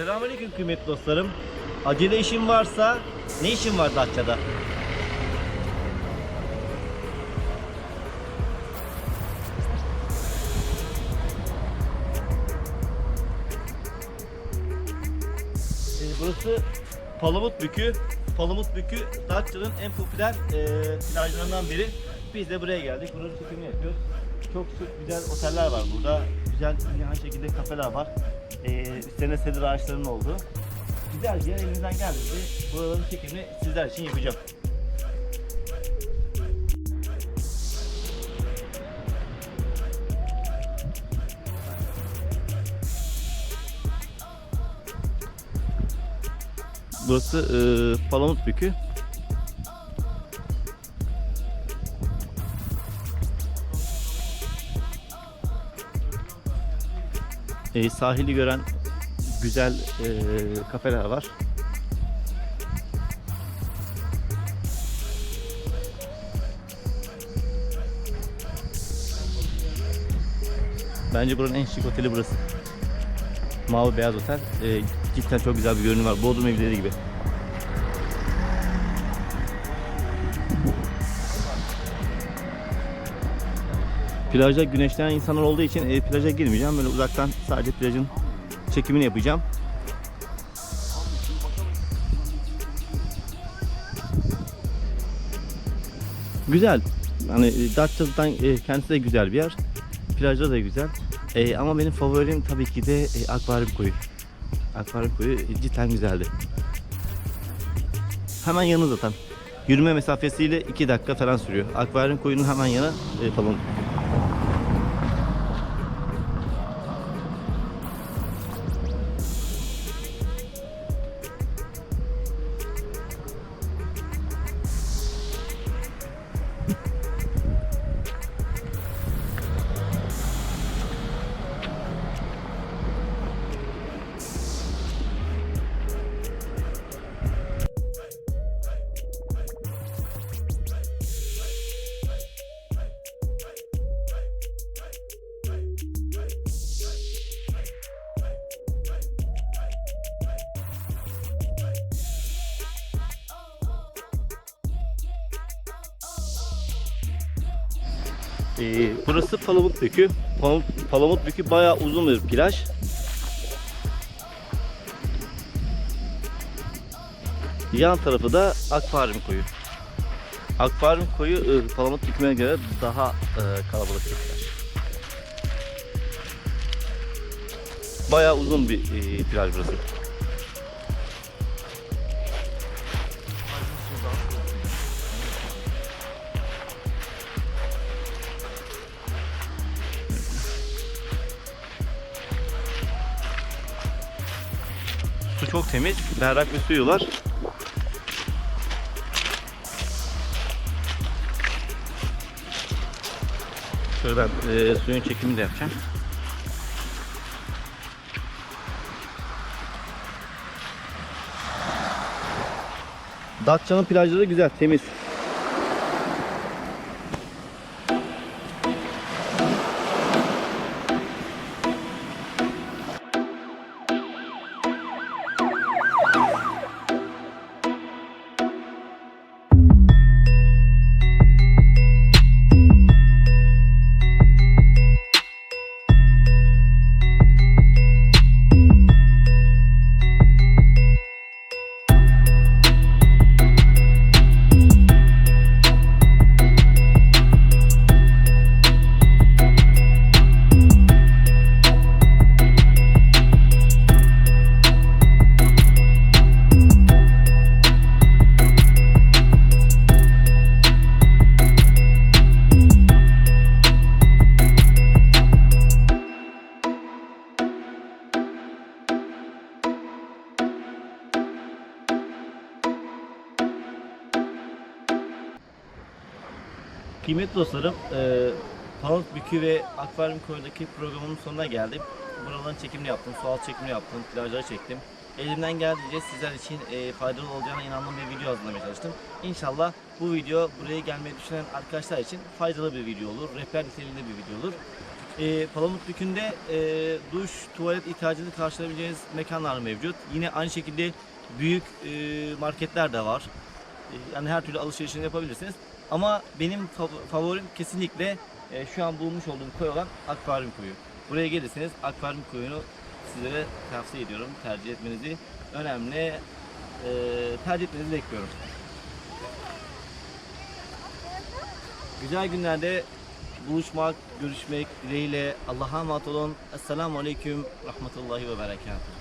Selamünaleyküm kıymetli dostlarım. Acele işin varsa ne işin var Datça'da? Ee, burası Palamutbükü. Palamutbükü Datça'nın en popüler e, plajlarından biri. Biz de buraya geldik. Buranın çekimini yapıyoruz. Çok güzel oteller var burada. Güzel yani şekilde kafeler var. Ee, üstlerine sedir ağaçlarının olduğu. Güzel bir yer elimizden geldiğince buraların çekimini sizler için yapacağım. Burası e, Palamutbükü. E, sahili gören güzel e, kafeler var. Bence buranın en şık oteli burası. Mavi Beyaz Otel. E, cidden çok güzel bir görünüm var. Bodrum evleri gibi. Plajda güneşlenen insanlar olduğu için e, plaja girmeyeceğim. Böyle uzaktan sadece plajın çekimini yapacağım. Güzel. Hani e, Datça'dan e, kendisi de güzel bir yer. Plajda da güzel. E, ama benim favorim tabii ki de e, akvaryum koyu. Akvaryum koyu e, cidden güzeldi. Hemen yanı zaten. Yürüme mesafesiyle 2 dakika falan sürüyor. Akvaryum koyunun hemen yanı e, falan. Ee, burası Palamutbükü. Palamut, Palamutbükü bayağı uzun bir plaj. Yan tarafı da akvaryum koyu. Akvaryum koyu e, Palamutbükü'ne göre daha e, kalabalık bir plaj. Bayağı uzun bir e, plaj burası. Çok temiz, berrak bir suyu var. Şuradan e, suyun çekimini de yapacağım. Datça'nın plajları güzel, temiz. Kıymetli dostlarım, e, Palamutbükü ve Akvaryum Koyu'daki programımın sonuna geldim. Buraların çekimini yaptım, su altı çekimini yaptım, plajları çektim. Elimden geldiğince sizler için e, faydalı olacağına inandığım bir video hazırlamaya çalıştım. İnşallah bu video buraya gelmeyi düşünen arkadaşlar için faydalı bir video olur, rehber niteliğinde bir video olur. E, Palamutbükü'nde e, duş, tuvalet ihtiyacını karşılayabileceğiniz mekanlar mevcut. Yine aynı şekilde büyük e, marketler de var. E, yani her türlü alışverişini yapabilirsiniz. Ama benim fav- favorim kesinlikle e, şu an bulmuş olduğum koy olan akvaryum koyu. Buraya gelirseniz akvaryum koyunu sizlere tavsiye ediyorum. Tercih etmenizi önemli e, tercih etmenizi bekliyorum. Güzel günlerde buluşmak, görüşmek dileğiyle Allah'a emanet olun. Esselamu Aleyküm Rahmetullahi ve Berekatuhu.